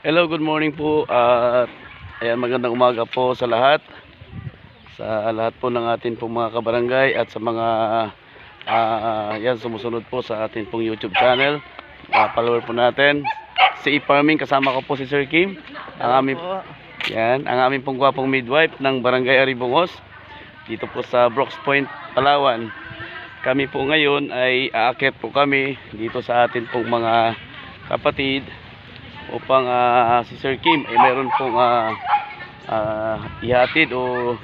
Hello, good morning po. At ayan, magandang umaga po sa lahat. Sa lahat po ng atin pong mga kabarangay at sa mga ah, yan sumusunod po sa atin pong YouTube channel. Mga follower po natin. Si E-Farming kasama ko po si Sir Kim. Ang aming yan, ang aming pong gwapong midwife ng Barangay Aribungos dito po sa Brooks Point, Palawan. Kami po ngayon ay aakyat po kami dito sa atin pong mga kapatid upang ah, si Sir Kim ay mayroon pong ah, ah, ihatid o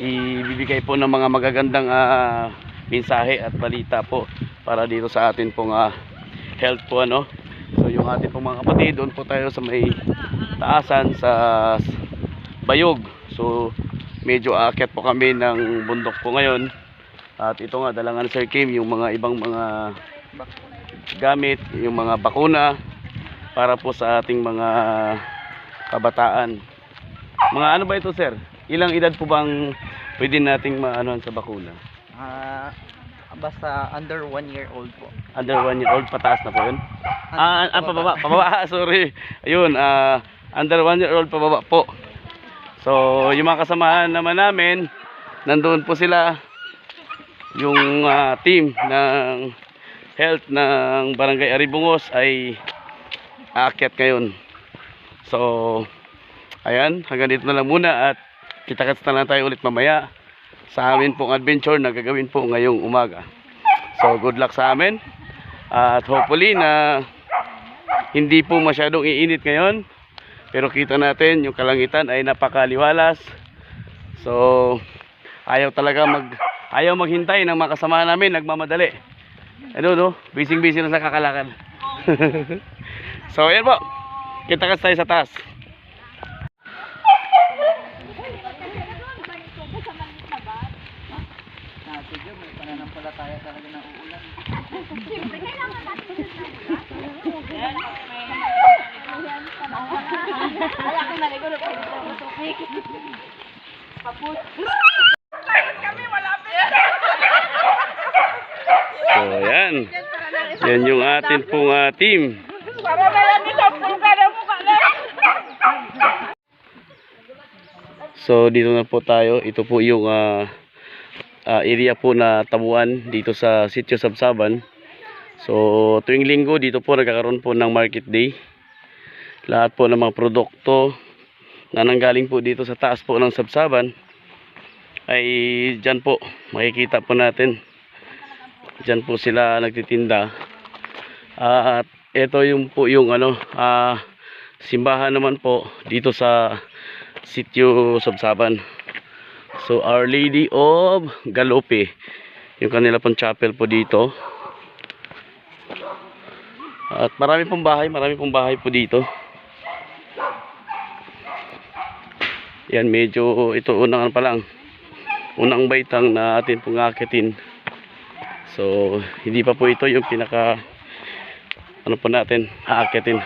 ibibigay po ng mga magagandang ah, mensahe at balita po para dito sa atin pong ah, health po ano. So yung ating pong mga kapatid, doon po tayo sa may taasan sa Bayog. So medyo aakyat po kami ng bundok po ngayon. At ito nga, dalangan Sir Kim yung mga ibang mga gamit, yung mga bakuna para po sa ating mga kabataan. Mga ano ba ito, sir? Ilang edad po bang pwede nating maanohan sa bakuna? Ah, basta under one year old po. Under 1 year old, pataas na po yun? Ah, ah, pababa, pababa, sorry. Ayun, ah, under 1 year old, pababa po. So, yung mga kasamahan naman namin, nandoon po sila, yung ah, team ng health ng Barangay Aribungos ay aakyat ngayon. So, ayan, hanggang dito na lang muna at kita-kits na lang tayo ulit mamaya sa amin pong adventure na gagawin po ngayong umaga. So, good luck sa amin. At hopefully na hindi po masyadong iinit ngayon. Pero kita natin yung kalangitan ay napakaliwalas. So, ayaw talaga mag ayaw maghintay ng mga kasama namin, nagmamadali. Ano no? Busy-busy na sa kakalakad. so, ayan po. Kita-kits tayo sa taas. So, ayan. Yan yung atin pong ah, team. So dito na po tayo. Ito po yung ah, ah, area po na tabuan dito sa Sitio Sabsaban. So tuwing linggo dito po nagkakaroon po ng market day. Lahat po ng mga produkto na nanggaling po dito sa taas po ng Sabsaban ay dyan po makikita po natin. Dyan po sila nagtitinda. Ah, at ito yung po yung ano ah, simbahan naman po dito sa sitio Sabsaban. So Our Lady of Galope. Yung kanila pong chapel po dito. At marami pong bahay, marami pong bahay po dito. Yan medyo ito unang ano pa lang. Unang baitang na atin pong akitin. So hindi pa po ito yung pinaka ano po natin aakitin.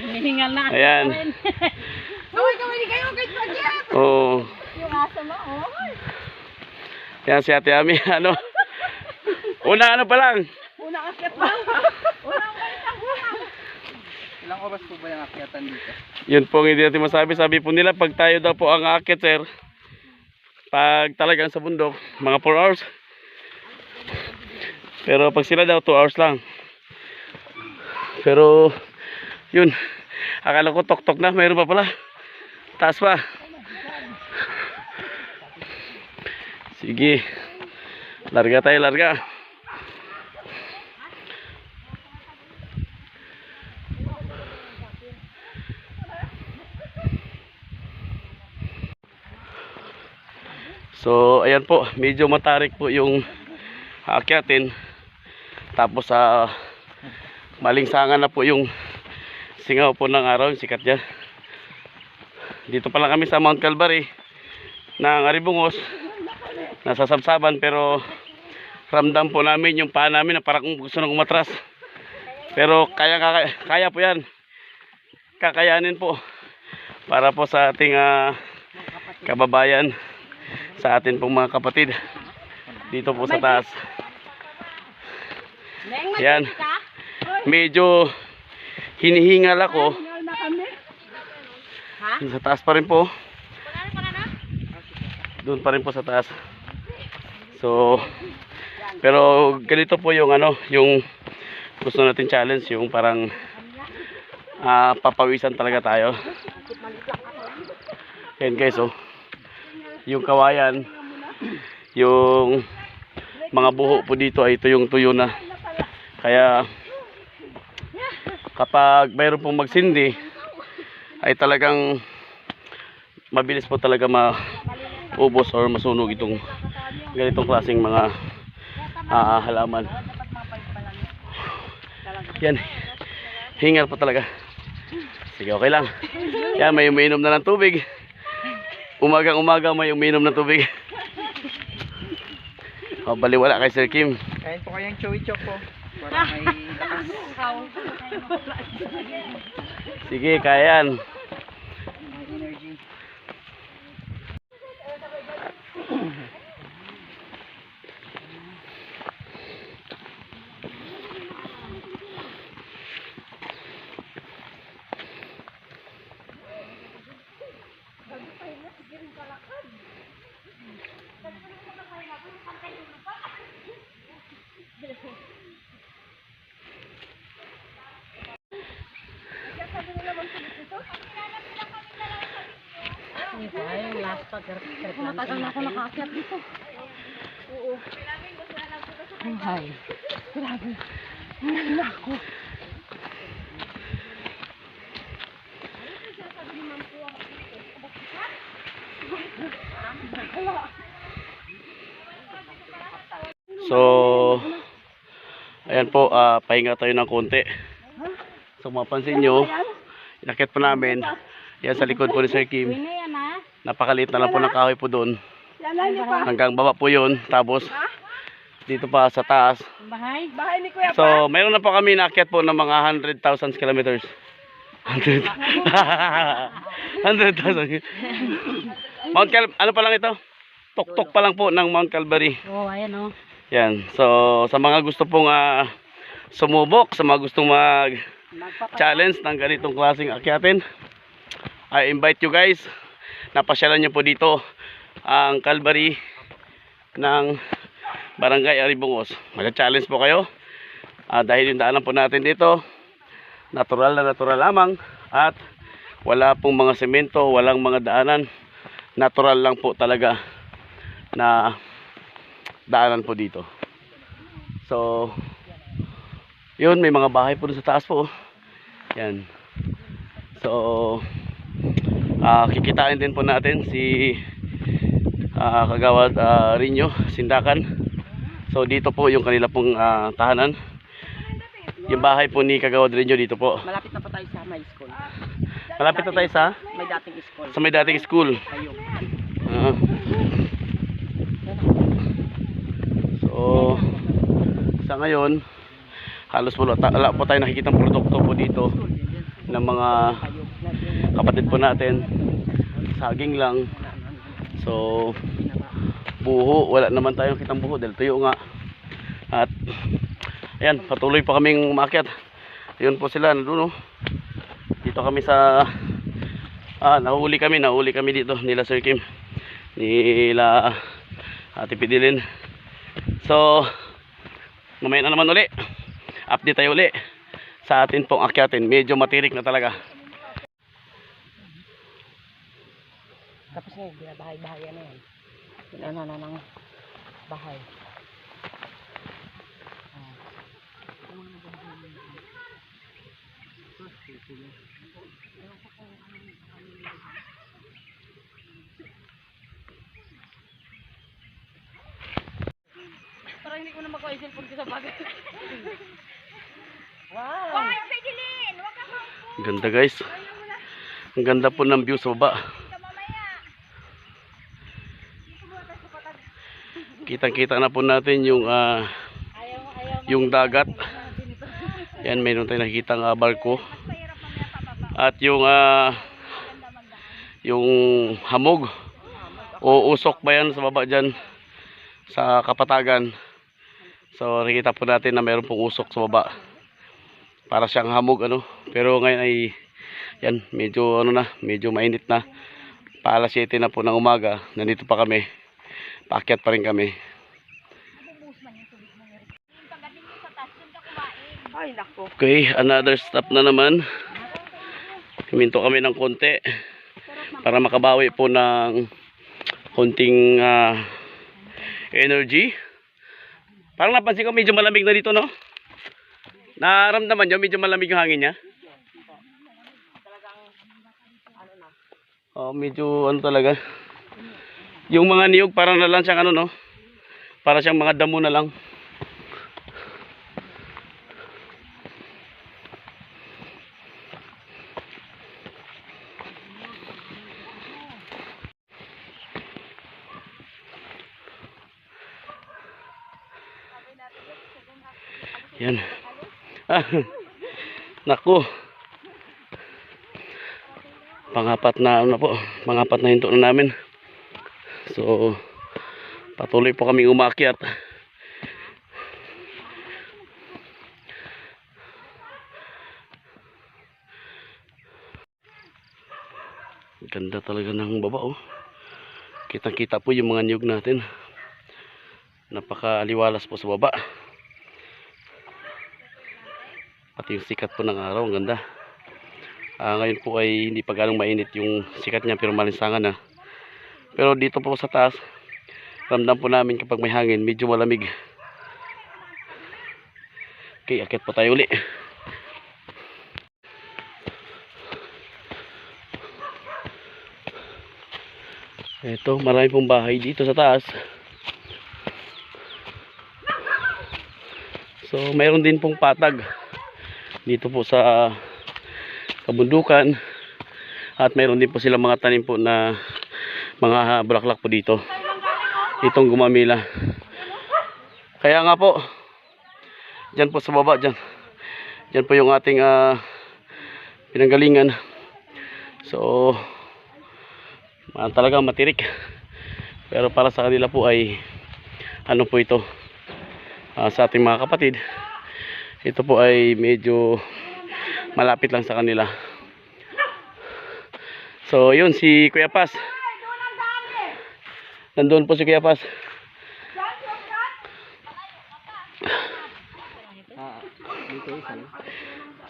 Hinihingal na. Ayan. Gawin gawin ni kayo kay Pagyan. Oh. Yung asa mo, oh. Yan si Ate Ami, ano? Una ano pa lang? Una akyat pa. Una balik ang Ilang oras po ba yung akyatan dito? Yun po ang hindi natin masabi. Sabi po nila pag tayo daw po ang akit sir, pag talagang sa bundok, mga 4 hours. Pero pag sila daw 2 hours lang. Pero yun, akala ko tok-tok na, mayroon pa pala. Taas pa. Sige. Larga tayo, larga. So, ayan po, medyo matarik po yung aakyatin. Tapos sa malingsangan na po yung singaw po ng araw, sikat niya. Dito pa lang kami sa Mount Calvary ng Aribungos. Nasa sabsaban pero ramdam po namin yung paa namin na parang gusto nang umatras. Pero kaya, kaya, kaya po yan. Kakayanin po para po sa ating ah, kababayan sa atin pong mga kapatid dito po sa taas. Yan. Medyo hinihingal ako. Sa taas pa rin po. Doon pa rin po sa taas. So, pero ganito po yung ano, yung gusto natin challenge, yung parang ah, papawisan talaga tayo. Yan guys, oh. Yung kawayan, yung mga buho po dito ay tuyong tuyo na. Kaya kapag mayroon pong magsindi, ay talagang mabilis po talaga maubos or masunog itong ganitong klaseng mga ah, halaman. Yan. Hingal po talaga. Sige, okay lang. Yan, may umiinom na ng tubig. Umagang umaga may umiinom ng tubig. O, baliwala kay Sir Kim. Kain po kayong chewy choco. Para may lakas. Sige, kaya yan. May energy. Matagal na ako nakaakyat dito. Oo. Ay, grabe. Nalala ako. So, ayan po, ah, pahinga tayo ng konti. So, mapansin nyo, inakit po namin, yan sa likod po ni Sir Kim. Napakaliit na lang po ng kahoy po doon. Hanggang baba po yun. Tapos, dito pa sa taas. Bahay? So, mayroon na po kami naakyat po ng mga 100,000 kilometers. 100. 100,000. Mount Cal ano pa lang ito? Tok-tok pa lang po ng Mount Calvary. Oo, oh, ayan oh. Yan. So, sa mga gusto pong ah, sumubok, sa mga gustong mag challenge ng ganitong klaseng akyatin, I invite you guys. Napasyalan nyo po dito ang Calvary ng Barangay Aribungos. Mag-challenge po kayo. Ah, dahil yung daanan po natin dito, natural na natural lamang at wala pong mga semento, walang mga daanan. Natural lang po talaga na daanan po dito. So, yun, may mga bahay po sa taas po. Yan. So, ah kikitain din po natin si ah Kagawad ah, Rinyo, Sindakan. So, dito po yung kanila pong ah, tahanan. Yung bahay po ni Kagawad Rinyo dito po. Malapit na pa tayo sa my school. Malapit na tayo sa May dating school. sa may dating school. Ah. so, sa ngayon, halos ta- wala po tayo nakikitang produkto po dito ng mga kapatid po natin. Saging lang. So, buho. Wala naman tayong kitang buho dahil tuyo nga. At, ayan, patuloy pa kaming umakyat. Ayun po sila, nandun. Dito kami sa, ah, nahuli kami, nahuli kami dito nila Sir Kim. Nila Ate Pidilin. So, mamaya na naman uli. Update tayo uli sa atin pong akyatin. Medyo matirik na talaga. Tapos na yung bahay-bahay ano yan. Ano na ng bahay. Parang hindi ko na makuha yung cellphone ko sa bagay. Wow! Hoy, Fidelin! Huwag ka Ang ganda guys. Ang ganda po ng view sa baba. Kitang-kita na po natin yung ah, mo. yung dagat. Yan, mayroon tayong nakikita ng barko. At yung ah, yung hamog. uusok ba yan sa baba dyan sa kapatagan. So nakikita po natin na mayroon pong usok sa baba. Para siyang hamog ano. Pero ngayon ay yan medyo ano na, medyo mainit na. Pa alas 7 na po ng umaga. Nandito pa kami. Paakyat pa rin kami. Okay, another stop na naman. Kuminto kami ng konti para makabawi po ng konting ah, energy. Parang napansin ko medyo malamig na dito, no? Naramdaman nyo, medyo malamig yung hangin niya. Oh, medyo ano talaga. Yung mga niyog parang na lang siyang ano, no? Para siyang mga damo na lang. Yan. Ah, naku. Pangapat na ano po, pangapat na hinto na namin. So, patuloy po kami umakyat. Ganda talaga ng baba oh. Kitang-kita po yung mga niyog natin. Napaka-aliwalas po sa baba. Pati yung sikat po ng araw, ang ganda. Ah, ngayon po ay hindi pa ganong mainit yung sikat niya pero malinsangan na. Pero dito po sa taas, ramdam po namin kapag may hangin, medyo malamig. Okay, akit po tayo uli. Ito, marami pong bahay dito sa taas. So, mayroon din pong patag dito po sa kabundukan at mayroon din po sila mga tanim po na mga bulaklak po dito. Itong gumamila. Kaya nga po dyan po sa baba dyan. Dyan po yung ating ah, pinanggalingan. So ah, talagang matirik. Pero para sa kanila po ay ano po ito? Ah, sa ating mga kapatid ito po ay medyo malapit lang sa kanila. So yun si Kuya Pas nandun po si Kuya Pas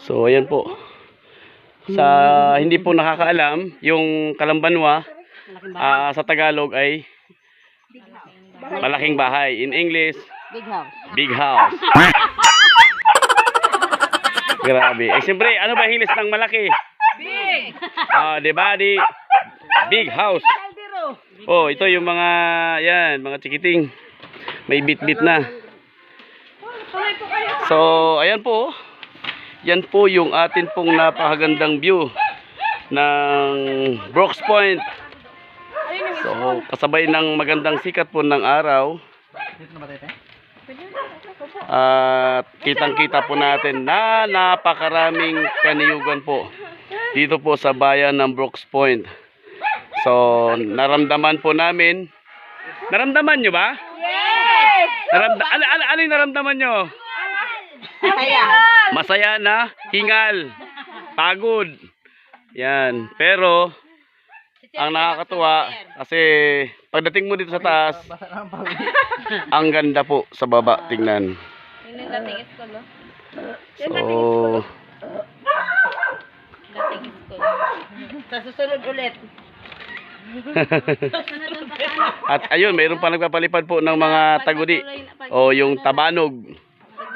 so ayan po sa hindi po nakakaalam yung kalambanwa ah, sa Tagalog ay malaking bahay in English Big house. Big house. Grabe. Eh, siyempre, ano ba hilis ng malaki? Big! Ah, di ba? Di, big house. Oh, ito yung mga, yan, mga chikiting. May bit-bit na. So, ayan po. oh. Yan po yung atin pong napakagandang view ng Brooks Point. So, kasabay ng magandang sikat po ng araw. At kitang-kita po natin na napakaraming kaniyugan po dito po sa bayan ng Brooks Point. So, naramdaman po namin. Naramdaman nyo ba? Yes! Naramda ano, ano, ano yung naramdaman nyo? Kaya. Masaya na, hingal, pagod. Yan. Pero, ang nakakatuwa, kasi pagdating mo dito sa taas, ang ganda po sa baba, tingnan. So. Sa susunod ulit. At ayun, mayroon pa nagpapalipad po ng mga tagudi o yung tabanog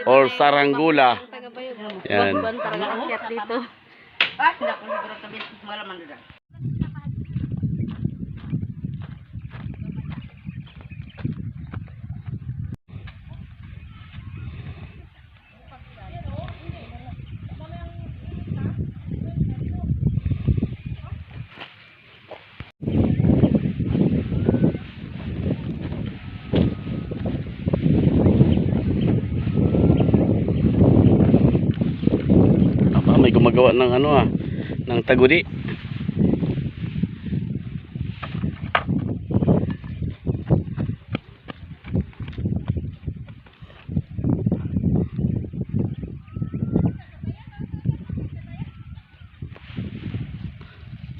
or saranggula. Yan. Dito. Ah, gawa ng ano ah, ng taguri.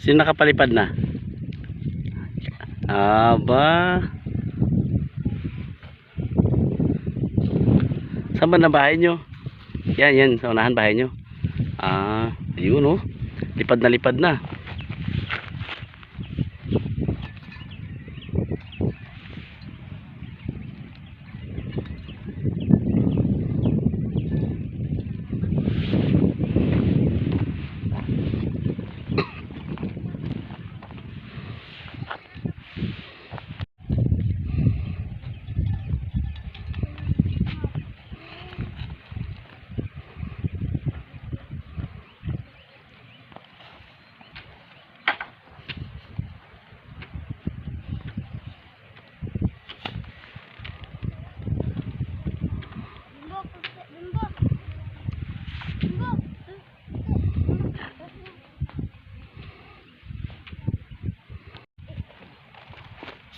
Sino nakapalipad na? Aba. Saan ba na bahay nyo? Yan, yan. Sa unahan bahay nyo. Ah, yun oh. Lipad na lipad na.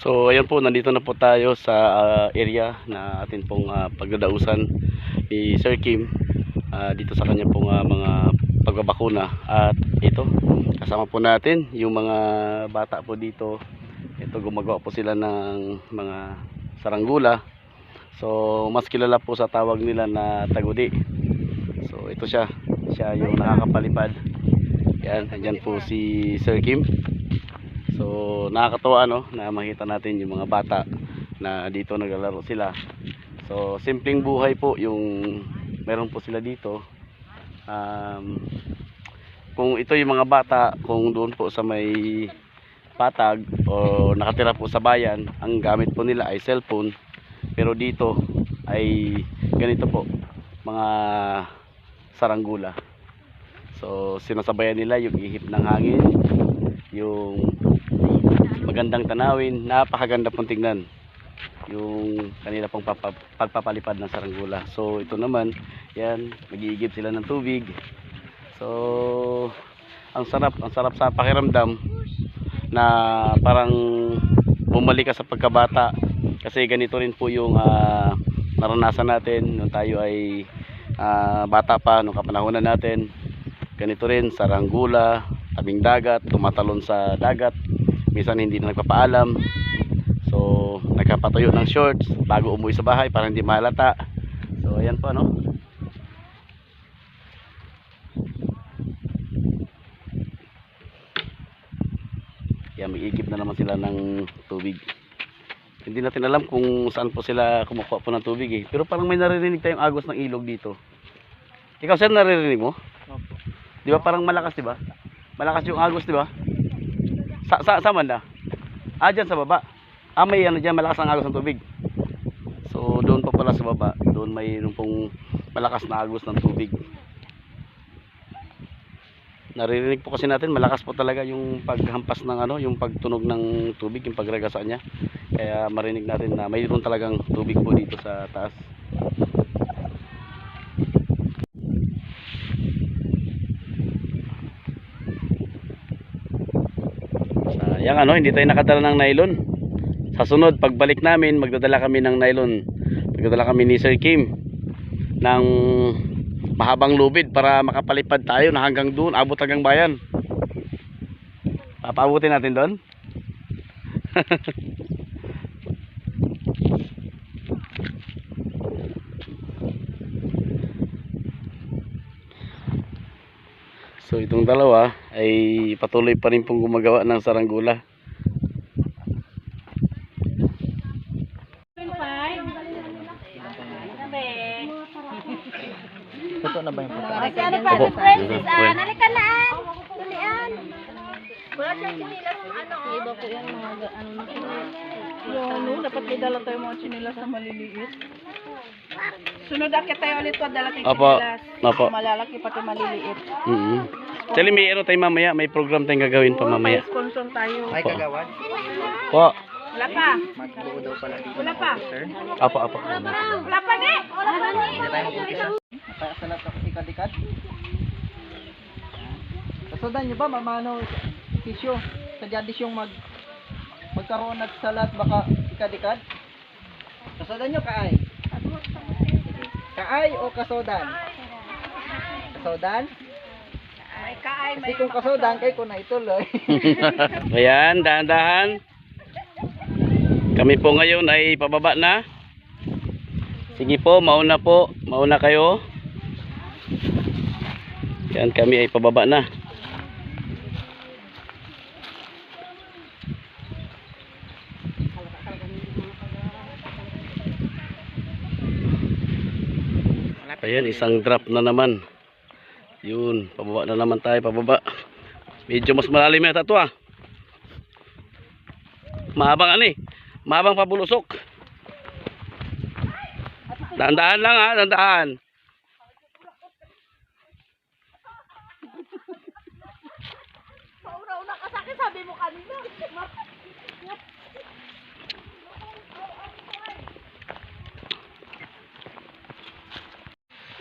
So, ayan po, nandito na po tayo sa ah, area na atin pong ah, pagdadausan ni Sir Kim ah, dito sa kanya pong ah, mga pagbabakuna. At ito, kasama po natin yung mga bata po dito. Ito, gumagawa po sila ng mga saranggula. So, mas kilala po sa tawag nila na tagudi. So, ito siya. Siya yung nakakapalipad. Yan, andyan po si Sir Kim. So nakakatuwa no na makita natin yung mga bata na dito naglalaro sila. So simpleng buhay po yung meron po sila dito. Um, kung ito yung mga bata, kung doon po sa may patag o nakatira po sa bayan, ang gamit po nila ay cellphone. Pero dito ay ganito po, mga saranggula. So sinasabayan nila yung ihip ng hangin, yung magandang tanawin, napakaganda pong tingnan yung kanila pong papa, pagpapalipad ng saranggula. So ito naman, yan, nag-iigib sila ng tubig. So ang sarap, ang sarap sa pakiramdam na parang bumalik ka sa pagkabata. Kasi ganito rin po yung ah, naranasan natin nung tayo ay ah, bata pa nung kapanahonan natin. Ganito rin saranggula tabing dagat tumatalon sa dagat minsan hindi na nagpapaalam. So nagkapatayo ng shorts bago umuwi sa bahay para hindi mahalata so ayan po no yan mag-igib na naman sila ng tubig. Hindi natin alam kung saan po sila kumukuha po ng tubig eh. Pero parang may naririnig tayong agos ng ilog dito. Ikaw sir naririnig mo? di ba parang malakas di ba? malakas yung agos di ba? Sa, sa, sa man na? Ah, dyan sa baba. Ah, may ano dyan, malakas ang agos ng tubig. So, doon pa pala sa baba. Doon may yung pong malakas na agos ng tubig. Naririnig po kasi natin, malakas po talaga yung paghampas ng ano, yung pagtunog ng tubig, yung pagragasa niya. Kaya marinig natin na mayroon talagang tubig po dito sa taas. Sayang ano, hindi tayo nakadala ng nylon. Sa sunod, pagbalik namin, magdadala kami ng nylon. Magdadala kami ni Sir Kim ng mahabang lubid para makapalipad tayo na hanggang doon, abot hanggang bayan. Papaabutin natin doon. So itong dalawa ay patuloy pa rin pong gumagawa ng saranggula. Totoo na ba yung pagkain? Kasi ano pa, Opo. si Francis, Opo. ah, nalika na ah. Tulian. Wala siyang chinilas ng ano. Iba po yung mga ga- ano na Yung ano, dapat may dala tayo mga chinilas na maliliit. Sunod akit tayo ulit to, dala tayo Opo. chinilas. Opo. Malalaki pati maliliit. Mm -hmm. Tell me, ano tayo mamaya? May program tayong gagawin pa mamaya. May sponsor tayo. Ay, Opo. kagawad. Po. Wala pa. Magbuo daw pala dito Wala ng pa. Apo, apo. Wala pa ni. Hindi tayo mag-umpisa. Nakasalat ako ikad-ikad. Kasundan nyo ba, mamano, tisyo? Sadya yung mag magkaroon at salat baka ikad-ikad? Kasodan nyo, kaay? Kaay o kasodan? Kasodan? Pagkain, may Kasi kung kaso, dangkay ko na ituloy. Ayan, dahan-dahan. Kami po ngayon ay pababa na. Sige po, mauna po. Mauna kayo. Yan, kami ay pababa na. Ayan, isang drop na naman. Yun, pababa na naman tayo, pababa. Medyo mas malalim yata ito ah. Mahabang ano eh. Mahabang pabulusok. Dandaan lang ha, dandaan. Pauraw na ka sa akin, sabi mo kanina.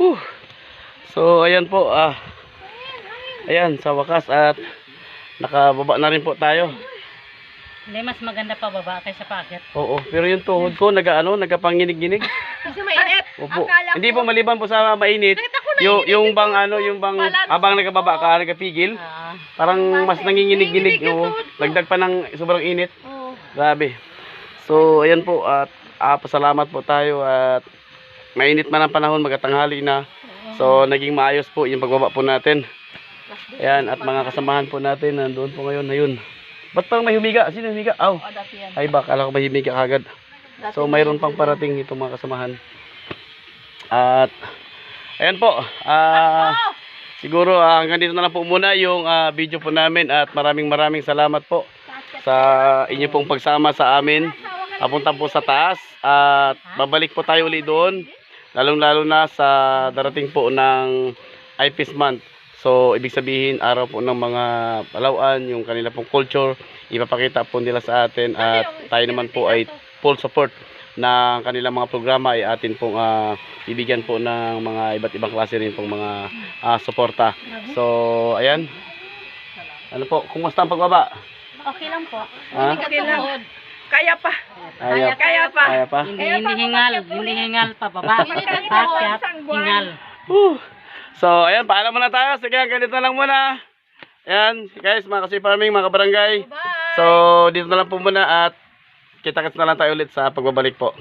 Whew. So, ayan po. Ah. Ayan, sa wakas at nakababa na rin po tayo. Hindi, mas maganda pa baba kaysa paakyat. Oo, pero yung tuhod ko, nagaano, nagapanginig-ginig. Kasi mainit. Opo. Hindi po maliban po sa mainit. Yung yung bang ano, yung bang habang nagababa ka, nagapigil, Ah, parang mas nanginginig-ginig. Oo. Dagdag pa ng sobrang init. Oo. Grabe. So, ayan po at ah, pasalamat po tayo at mainit man ang panahon, magatanghali na. So, naging maayos po yung pagbaba po natin. Ayan, at mga kasamahan po natin nandoon po ngayon. Ayun. Ba't parang may humiga? Sino humiga? Aw. o dati yan. Ay, baka ko may humiga kagad. So, mayroon pang parating itong mga kasamahan. At, ayan po. Ah, siguro ah, hanggang dito na lang po muna yung ah, video po namin at maraming maraming salamat po sa inyo pong pagsama sa amin. Papunta po sa taas at babalik po tayo uli doon. Lalong lalo na sa darating po ng IPS month. So, ibig sabihin, araw po ng mga Palawan, yung kanila pong culture, ipapakita po nila sa atin at tayo naman po ay full support ng kanilang mga programa ay atin pong ah, bibigyan po ng mga iba't ibang klase rin pong mga ah, suporta. So, ayan. Ano po, kumusta ang pagbaba? okay lang po. Ha? Okay lang. Kaya pa. Kaya, Kaya pa. kaya pa? Hindi, hindi hingal. Hindi hingal pa baba. Paakyat, hingal. Whew. So, ayan, paalam muna tayo. Sige, ganito na lang muna. Ayan, guys, mga kasi farming, mga kabarangay. So, dito na lang po muna at kita-kits na lang tayo ulit sa pagbabalik po.